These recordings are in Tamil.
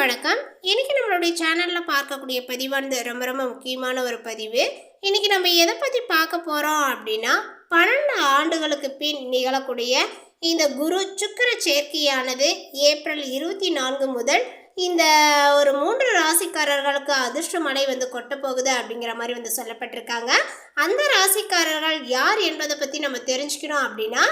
வணக்கம். இன்றைக்கி நம்மளுடைய சேனலில் பார்க்கக்கூடிய பதிவானது ரொம்ப ரொம்ப முக்கியமான ஒரு பதிவு. இன்றைக்கி நம்ம எதை பற்றி பார்க்க போகிறோம் அப்படின்னா பன்னெண்டு ஆண்டுகளுக்கு பின் நிகழக்கூடிய இந்த குரு சுக்கிர சேர்க்கையானது ஏப்ரல் இருபத்தி நான்கு முதல் இந்த ஒரு மூன்று ராசிக்காரர்களுக்கு அதிர்ஷ்ட மழை வந்து கொட்ட போகுது அப்படிங்கிற மாதிரி வந்து சொல்லப்பட்டிருக்காங்க. அந்த ராசிக்காரர்கள் யார் என்பதை பற்றி நம்ம தெரிஞ்சுக்கணும் அப்படின்னா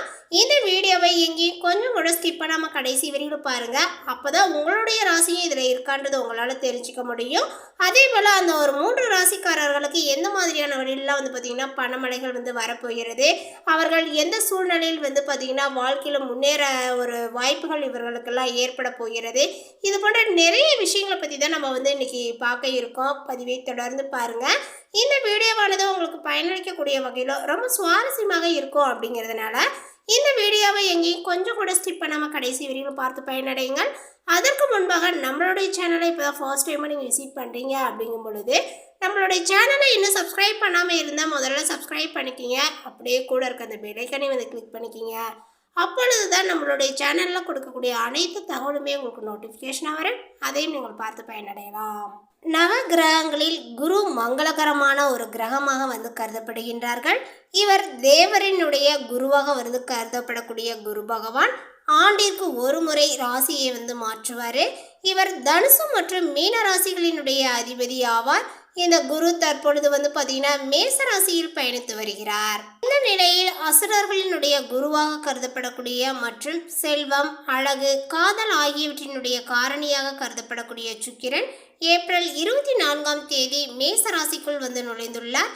இந்த வீடியோவை எங்கேயும் கொஞ்சம் கூட ஸ்கிப் பண்ணாமல் கடைசி வரைக்கும் பாருங்கள் அப்போ தான் உங்களுடைய ராசியும் இதில் இருக்கான்றது உங்களால் தெரிஞ்சுக்க முடியும். அதே போல் அந்த ஒரு மூன்று ராசிக்காரர்களுக்கு எந்த மாதிரியான வழியிலாம் வந்து பார்த்திங்கன்னா பணமழைகள் வந்து வரப்போகிறது? அவர்கள் எந்த சூழ்நிலையில் வந்து பார்த்திங்கன்னா வாழ்க்கையில் முன்னேற ஒரு வாய்ப்புகள் இவர்களுக்கெல்லாம் ஏற்பட போகிறது? இது போன்ற நிறைய விஷயங்களை பற்றி தான் நம்ம வந்து இன்றைக்கி பார்க்க இருக்கோம். பதிவை தொடர்ந்து பாருங்கள் இந்த வீடியோவானது உங்களுக்கு பயனளிக்கக்கூடிய வகையில் ரொம்ப சுவாரஸ்யமாக இருக்கும் அப்படிங்கிறதுனால இந்த வீடியோவை எங்கேயும் கொஞ்சம் கூட ஸ்கிப் பண்ணாமல் கடைசி வரைக்கும் பார்த்து பயனடையுங்கள். அதற்கு முன்பாக நம்மளுடைய சேனலை இப்போ தான் ஃபர்ஸ்ட் டைமாக நீங்கள் விசிட் பண்ணுறீங்க அப்படிங்கும் பொழுது நம்மளுடைய சேனலை இன்னும் சப்ஸ்கிரைப் பண்ணாமல் இருந்தால் முதல்ல சப்ஸ்கிரைப் பண்ணிக்கிங்க. அப்படியே கூட இருக்க அந்த பெலைக்கனை வந்து கிளிக் பண்ணிக்கிங்க. அப்பொழுது தான் நம்மளுடைய சேனலில் கொடுக்கக்கூடிய அனைத்து தகவலுமே உங்களுக்கு நோட்டிஃபிகேஷனாக வரும். அதையும் நீங்கள் பார்த்து பயனடையலாம். நவ கிரகங்களில் குரு மங்களகரமான ஒரு கிரகமாக வந்து கருதப்படுகின்றார்கள். இவர் தேவரினுடைய குருவாக வந்து கருதப்படக்கூடிய குரு பகவான் ஆண்டிற்கு ஒரு முறை ராசியை வந்து மாற்றுவார். இவர் தனுசு மற்றும் மீன ராசிகளினுடைய அதிபதி ஆவார். இந்த குரு தற்பொழுது வந்து பார்த்தீங்கன்னா மேசராசியில் பயணித்து வருகிறார். இந்த நிலையில் அசுரர்களினுடைய குருவாக கருதப்படக்கூடிய மற்றும் செல்வம் அழகு காதல் ஆகியவற்றினுடைய காரணியாக கருதப்படக்கூடிய சுக்கிரன் ஏப்ரல் இருபத்தி நான்காம் தேதி மேசராசிக்குள் வந்து நுழைந்துள்ளார்.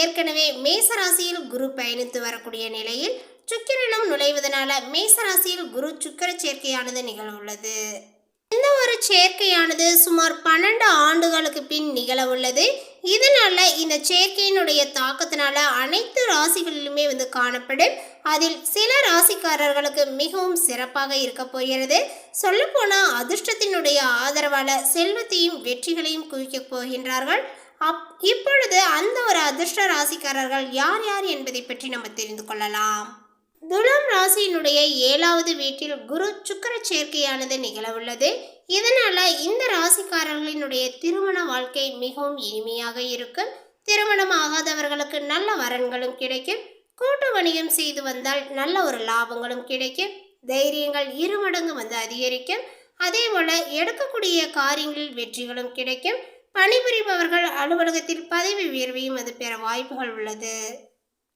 ஏற்கனவே மேசராசியில் குரு பயணித்து வரக்கூடிய நிலையில் சுக்கிரனும் நுழைவதனால மேசராசியில் குரு சுக்கிர சேர்க்கையானது நிகழ்வுள்ளது இந்த ஒரு சேர்க்கையானது சுமார் பன்னெண்டு ஆண்டுகளுக்கு பின் நிகழ உள்ளது இதனால இந்த சேர்க்கையினுடைய தாக்கத்தினால அனைத்து ராசிகளிலுமே வந்து காணப்படும். அதில் சில ராசிக்காரர்களுக்கு மிகவும் சிறப்பாக இருக்க போகிறது. சொல்லப்போனால் அதிர்ஷ்டத்தினுடைய ஆதரவால செல்வத்தையும் வெற்றிகளையும் குவிக்கப் போகின்றார்கள். அப் இப்பொழுது அந்த ஒரு அதிர்ஷ்ட ராசிக்காரர்கள் யார் யார் என்பதை பற்றி நம்ம தெரிந்து கொள்ளலாம். துலாம் ராசியினுடைய ஏழாவது வீட்டில் குரு சுக்கர சேர்க்கையானது நிகழவுள்ளது. இதனால இந்த ராசிக்காரர்களினுடைய திருமண வாழ்க்கை மிகவும் இனிமையாக இருக்கும். திருமணம் ஆகாதவர்களுக்கு நல்ல வரன்களும் கிடைக்கும். கூட்டு வணிகம் செய்து வந்தால் நல்ல ஒரு லாபங்களும் கிடைக்கும். தைரியங்கள் இருமடங்கு வந்து அதிகரிக்கும். அதே போல எடுக்கக்கூடிய காரியங்களில் வெற்றிகளும் கிடைக்கும். பணிபுரிபவர்கள் அலுவலகத்தில் பதவி உயர்வையும் வந்து பெற வாய்ப்புகள் உள்ளது.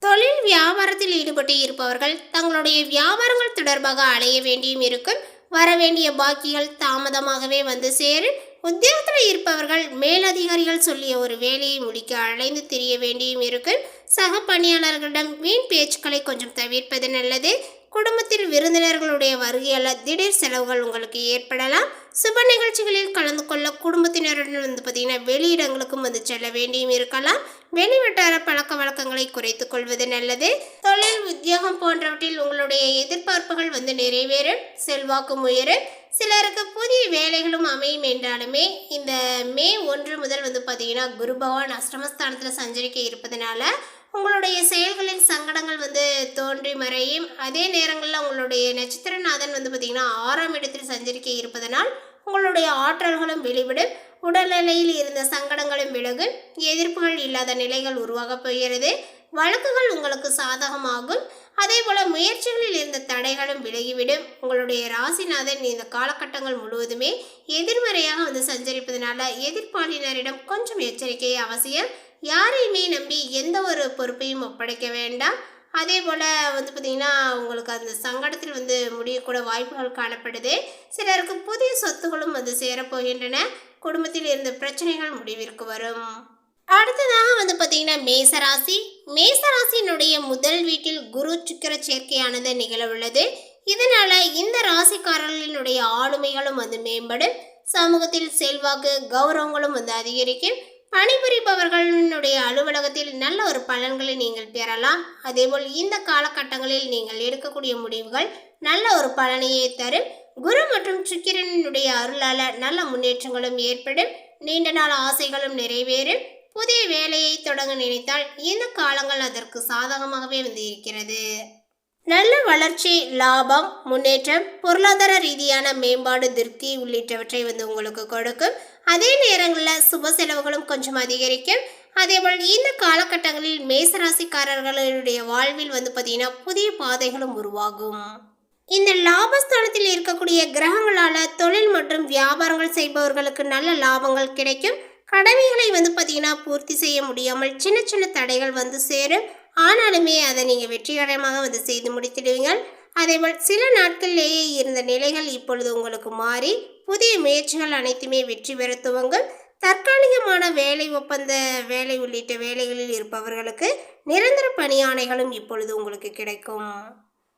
தொழில் வியாபாரத்தில் ஈடுபட்டு இருப்பவர்கள் தங்களுடைய வியாபாரங்கள் தொடர்பாக அலைய வேண்டியும் இருக்கும். வர வேண்டிய பாக்கிகள் தாமதமாகவே வந்து சேரும். உத்தியோகத்தில் இருப்பவர்கள் மேலதிகாரிகள் சொல்லிய ஒரு வேலையை முடிக்க அலைந்து திரிய வேண்டியும் இருக்கும். சக பணியாளர்களிடம் வீண் பேச்சுக்களை கொஞ்சம் தவிர்ப்பது நல்லது. குடும்பத்தில் விருந்தினர்களுடைய வருகையால் திடீர் செலவுகள் உங்களுக்கு ஏற்படலாம். சுப நிகழ்ச்சிகளில் கலந்து கொள்ள குடும்பத்தினருடன் வந்து பார்த்திங்கன்னா வெளியிடங்களுக்கும் வந்து செல்ல வேண்டியும் இருக்கலாம். வெளிவட்டார பழக்க வழக்கங்களை குறைத்துக் கொள்வது நல்லது. தொழில் உத்தியோகம் போன்றவற்றில் உங்களுடைய எதிர்பார்ப்புகள் வந்து நிறைவேறும். செல்வாக்கும் உயரும். சிலருக்கு புதிய வேலைகளும் அமையும் என்றாலுமே இந்த மே ஒன்று முதல் வந்து பார்த்தீங்கன்னா குரு பகவான் அஷ்டமஸ்தானத்தில் சஞ்சரிக்க இருப்பதனால உங்களுடைய செயல்களின் சங்கடங்கள் வந்து தோன்றி மறையும். அதே நேரங்களில் உங்களுடைய நட்சத்திரநாதன் வந்து பார்த்திங்கன்னா ஆறாம் இடத்தில் சஞ்சரிக்க இருப்பதனால் உங்களுடைய ஆற்றல்களும் வெளிவிடும். உடல்நிலையில் இருந்த சங்கடங்களும் விலகும். எதிர்ப்புகள் இல்லாத நிலைகள் உருவாகப் போகிறது. வழக்குகள் உங்களுக்கு சாதகமாகும். அதே போல முயற்சிகளில் இருந்த தடைகளும் விலகிவிடும். உங்களுடைய ராசிநாதன் இந்த காலகட்டங்கள் முழுவதுமே எதிர்மறையாக வந்து சஞ்சரிப்பதனால எதிர்ப்பாளினரிடம் கொஞ்சம் எச்சரிக்கை அவசியம். யாரையுமே நம்பி எந்த ஒரு பொறுப்பையும் ஒப்படைக்க வேண்டாம். அதே போல் வந்து பார்த்திங்கன்னா உங்களுக்கு அந்த சங்கடத்தில் வந்து முடியக்கூட வாய்ப்புகள் காணப்படுது. சிலருக்கு புதிய சொத்துகளும் வந்து சேரப்போகின்றன குடும்பத்தில் இருந்த பிரச்சனைகள் முடிவிற்கு வரும். அடுத்ததாக வந்து பார்த்தீங்கன்னா மேசராசி. மேசராசியினுடைய முதல் வீட்டில் குரு சுக்கிர சேர்க்கையானது நிகழவுள்ளது இதனால் இந்த ராசிக்காரர்களினுடைய ஆளுமைகளும் வந்து மேம்படும். சமூகத்தில் செல்வாக்கு கௌரவங்களும் வந்து அதிகரிக்கும். பணிபுரிபவர்களினுடைய அலுவலகத்தில் நல்ல ஒரு பலன்களை நீங்கள் பெறலாம். அதேபோல் இந்த காலகட்டங்களில் நீங்கள் எடுக்கக்கூடிய முடிவுகள் நல்ல ஒரு பலனையே தரும். குரு மற்றும் சுக்கிரனுடைய அருளால நல்ல முன்னேற்றங்களும் ஏற்படும். நீண்ட நாள் ஆசைகளும் நிறைவேறும். புதிய வேலையை தொடங்க நினைத்தால் இந்த காலங்கள் அதற்கு சாதகமாகவே வந்து இருக்கிறது. நல்ல வளர்ச்சி லாபம் முன்னேற்றம் பொருளாதார ரீதியான மேம்பாடு திருப்தி உள்ளிட்டவற்றை வந்து உங்களுக்கு கொடுக்கும். அதே நேரங்களில் சுப செலவுகளும் கொஞ்சம் அதிகரிக்கும். அதேபோல் இந்த காலகட்டங்களில் மேசராசிக்காரர்களுடைய வாழ்வில் வந்து பார்த்தீங்கன்னா புதிய பாதைகளும் உருவாகும். இந்த லாபஸ்தானத்தில் இருக்கக்கூடிய கிரகங்களால தொழில் மற்றும் வியாபாரங்கள் செய்பவர்களுக்கு நல்ல லாபங்கள் கிடைக்கும். கடமைகளை வந்து பார்த்தீங்கன்னா பூர்த்தி செய்ய முடியாமல் சின்ன சின்ன தடைகள் வந்து சேரும். ஆனாலுமே அதை நீங்கள் வெற்றிகரமாக வந்து செய்து முடித்திடுவீங்கள் அதேபோல் சில நாட்களிலேயே இருந்த நிலைகள் இப்பொழுது உங்களுக்கு மாறி புதிய முயற்சிகள் அனைத்துமே வெற்றி பெற துவங்கும். தற்காலிகமான வேலை ஒப்பந்த வேலை உள்ளிட்ட வேலைகளில் இருப்பவர்களுக்கு நிரந்தர பணியாணைகளும் இப்பொழுது உங்களுக்கு கிடைக்கும்.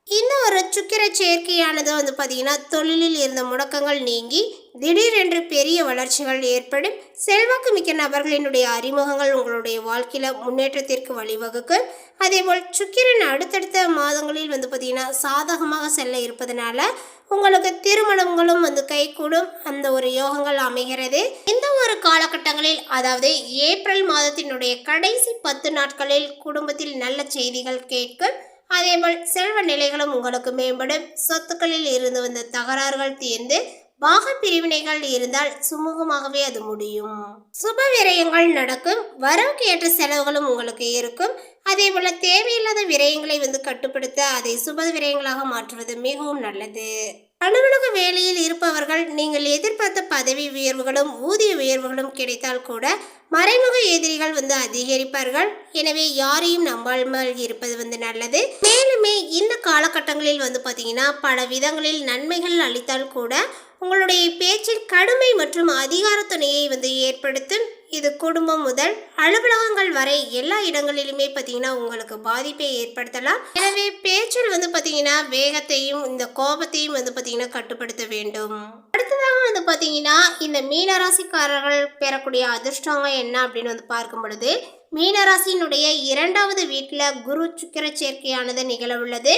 இந்த ஒரு சுக்கிர சேர்க்கையானது வந்து பார்த்தீங்கன்னா தொழிலில் இருந்த முடக்கங்கள் நீங்கி திடீரென்று பெரிய வளர்ச்சிகள் ஏற்படும். செல்வாக்கு மிக்க நபர்களினுடைய அறிமுகங்கள் உங்களுடைய வாழ்க்கையில் முன்னேற்றத்திற்கு வழிவகுக்கும். அதேபோல் சுக்கிரன் அடுத்தடுத்த மாதங்களில் வந்து பார்த்திங்கன்னா சாதகமாக செல்ல இருப்பதனால உங்களுக்கு திருமணங்களும் வந்து கைகூடும். அந்த ஒரு யோகங்கள் அமைகிறது. இந்த ஒரு காலகட்டங்களில் அதாவது ஏப்ரல் மாதத்தினுடைய கடைசி பத்து நாட்களில் குடும்பத்தில் நல்ல செய்திகள் கேட்கும். அதேபோல் செல்வ நிலைகளும் உங்களுக்கு மேம்படும். சொத்துக்களில் இருந்து வந்த தகராறுகள் தீர்ந்து பாக பிரிவினைகள் இருந்தால் சுமூகமாகவே அது முடியும். சுப விரயங்கள் நடக்கும். வரவுக்கு ஏற்ற செலவுகளும் உங்களுக்கு இருக்கும். அதே போல தேவையில்லாத விரயங்களை வந்து கட்டுப்படுத்த அதை சுப விரயங்களாக மாற்றுவது மிகவும் நல்லது. அலுவலக வேலையில் இருப்பவர்கள் நீங்கள் எதிர்பார்த்த பதவி உயர்வுகளும் ஊதிய உயர்வுகளும் கிடைத்தால் கூட மறைமுக எதிரிகள் வந்து அதிகரிப்பார்கள். எனவே யாரையும் நம்பாமல் இருப்பது வந்து நல்லது. மேலுமே இந்த காலகட்டங்களில் வந்து பார்த்தீங்கன்னா பல விதங்களில் நன்மைகள் அளித்தால் கூட உங்களுடைய பேச்சில் கடுமை மற்றும் அதிகார துணையை வந்து ஏற்படுத்தும் இது குடும்பம் முதல் அலுவலகங்கள் வரை எல்லா இடங்களிலுமே பார்த்தீங்கன்னா உங்களுக்கு பாதிப்பை ஏற்படுத்தலாம். எனவே பேச்சில் வந்து பார்த்தீங்கன்னா வேகத்தையும் இந்த கோபத்தையும் வந்து பார்த்தீங்கன்னா கட்டுப்படுத்த வேண்டும். அடுத்ததாக வந்து பார்த்தீங்கன்னா இந்த மீனராசிக்காரர்கள் பெறக்கூடிய அதிர்ஷ்டங்க என்ன அப்படின்னு வந்து பார்க்கும் பொழுது மீனராசியினுடைய இரண்டாவது வீட்டில் குரு சுக்கிர சேர்க்கையானது நிகழ உள்ளது.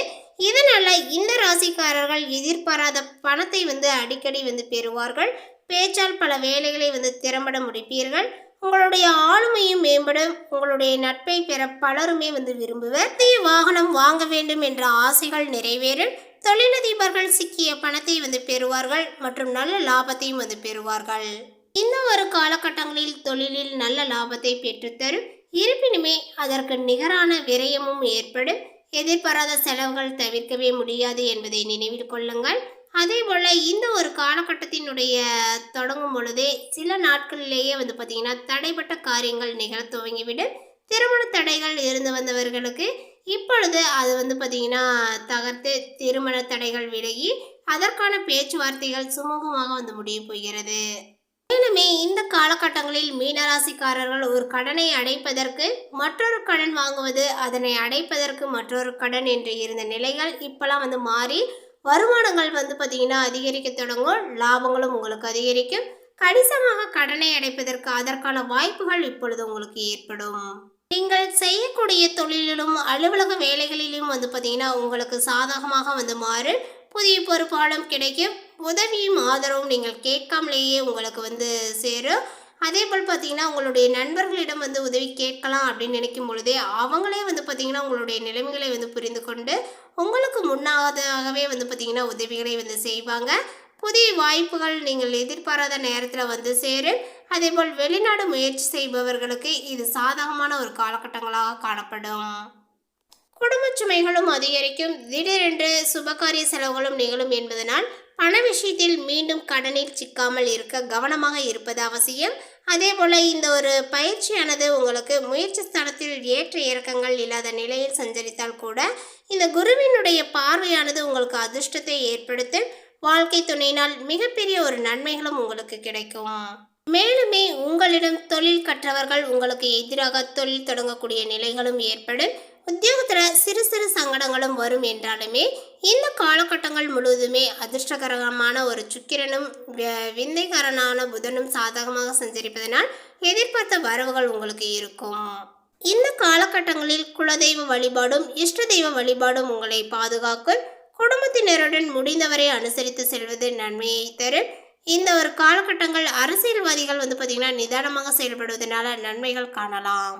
இந்த ராசிக்காரர்கள் எதிர்பாராத பணத்தை வந்து அடிக்கடி வந்து பெறுவார்கள். பேச்சால் பல வேலைகளை வந்து திறம்பட முடிப்பீர்கள். உங்களுடைய ஆளுமையும் மேம்படும் உங்களுடைய நட்பை பெற பலருமே வந்து விரும்புவர். புதிய வாகனம் வாங்க வேண்டும் என்ற ஆசைகள் நிறைவேறும் தொழிலதிபர்கள் சிக்கிய பணத்தை வந்து பெறுவார்கள் மற்றும் நல்ல லாபத்தையும் வந்து பெறுவார்கள். இந்த ஒரு காலகட்டங்களில் தொழிலில் நல்ல லாபத்தை பெற்றுத்தரும். இருப்பினுமே அதற்கு நிகரான விரயமும் ஏற்படும். எதிர்பாராத செலவுகள் தவிர்க்கவே முடியாது என்பதை நினைவில் கொள்ளுங்கள். அதே போல் இந்த ஒரு காலகட்டத்தினுடைய தொடங்கும் பொழுதே சில நாட்களிலேயே வந்து பார்த்திங்கன்னா தடைப்பட்ட காரியங்கள் நிகழ துவங்கிவிடும் திருமண தடைகள் இருந்து வந்தவர்களுக்கு இப்பொழுது அது வந்து பார்த்திங்கன்னா தகர்த்து திருமண தடைகள் விலகி அதற்கான பேச்சுவார்த்தைகள் சுமூகமாக வந்து முடிய போகிறது. மேலுமே இந்த காலகட்டங்களில் மீனராசிக்காரர்கள் ஒரு கடனை அடைப்பதற்கு மற்றொரு கடன் வாங்குவது அதனை அடைப்பதற்கு மற்றொரு கடன் என்று இருந்த நிலைகள் இப்போலாம் வந்து மாறி வருமானங்கள் வந்து பார்த்திங்கன்னா அதிகரிக்க தொடங்கும். லாபங்களும் உங்களுக்கு அதிகரிக்கும். கணிசமாக கடனை அடைப்பதற்கு அதற்கான வாய்ப்புகள் இப்பொழுது உங்களுக்கு ஏற்படும். நீங்கள் செய்யக்கூடிய தொழிலிலும் அலுவலக வேலைகளிலும் வந்து பார்த்திங்கன்னா உங்களுக்கு சாதகமாக வந்து மாறு புதிய பொறுப்பாலும் கிடைக்கும். உதவியும் ஆதரவும் நீங்கள் கேட்காமலேயே உங்களுக்கு வந்து சேரும். அதே போல் பார்த்தீங்கன்னா உங்களுடைய நண்பர்களிடம் வந்து உதவி கேட்கலாம் அப்படின்னு நினைக்கும் பொழுதே அவங்களே வந்து பார்த்தீங்கன்னா உங்களுடைய நிலைமைகளை வந்து புரிந்து கொண்டு உங்களுக்கு முன்னாவதாகவே வந்து பார்த்தீங்கன்னா உதவிகளை வந்து செய்வாங்க. புதிய வாய்ப்புகள் நீங்கள் எதிர்பாராத நேரத்தில் வந்து சேரும். அதேபோல் வெளிநாடு முயற்சி செய்பவர்களுக்கு இது சாதகமான ஒரு காலகட்டங்களாக காணப்படும். குடும்ப சுமைகளும் அதிகரிக்கும். திடீரென்று சுபகாரிய செலவுகளும் நிகழும் என்பதனால் பண விஷயத்தில் மீண்டும் கடனில் சிக்காமல் இருக்க கவனமாக இருப்பது அவசியம். அதே போல் இந்த ஒரு பயிற்சியானது உங்களுக்கு முயற்சி ஸ்தானத்தில் ஏற்ற இறக்கங்கள் இல்லாத நிலையில் சஞ்சரித்தால் கூட இந்த குருவினுடைய பார்வையானது உங்களுக்கு அதிர்ஷ்டத்தை ஏற்படுத்தும். வாழ்க்கை துணையினால் மிகப்பெரிய ஒரு நன்மைகளும் உங்களுக்கு கிடைக்கும். மேலுமே உங்களிடம் தொழில் கற்றவர்கள் உங்களுக்கு எதிராக தொழில் தொடங்கக்கூடிய நிலைகளும் ஏற்படும். உத்தியோகத்தில் சிறு சிறு சங்கடங்களும் வரும் என்றாலுமே இந்த காலகட்டங்கள் முழுவதுமே அதிர்ஷ்டகரமான ஒரு சுக்கிரனும் விந்தைகரனான புதனும் சாதகமாக சஞ்சரிப்பதனால் எதிர்பார்த்த வரவுகள் உங்களுக்கு இருக்கும். இந்த காலகட்டங்களில் குலதெய்வ வழிபாடும் இஷ்ட தெய்வ வழிபாடும் உங்களை பாதுகாக்கும். குடும்பத்தினருடன் முடிந்தவரை அனுசரித்து செல்வது நன்மையை தரும். இந்த ஒரு காலகட்டங்கள் அரசியல்வாதிகள் வந்து பார்த்திங்கன்னா நிதானமாக செயல்படுவதனால நன்மைகள் காணலாம்.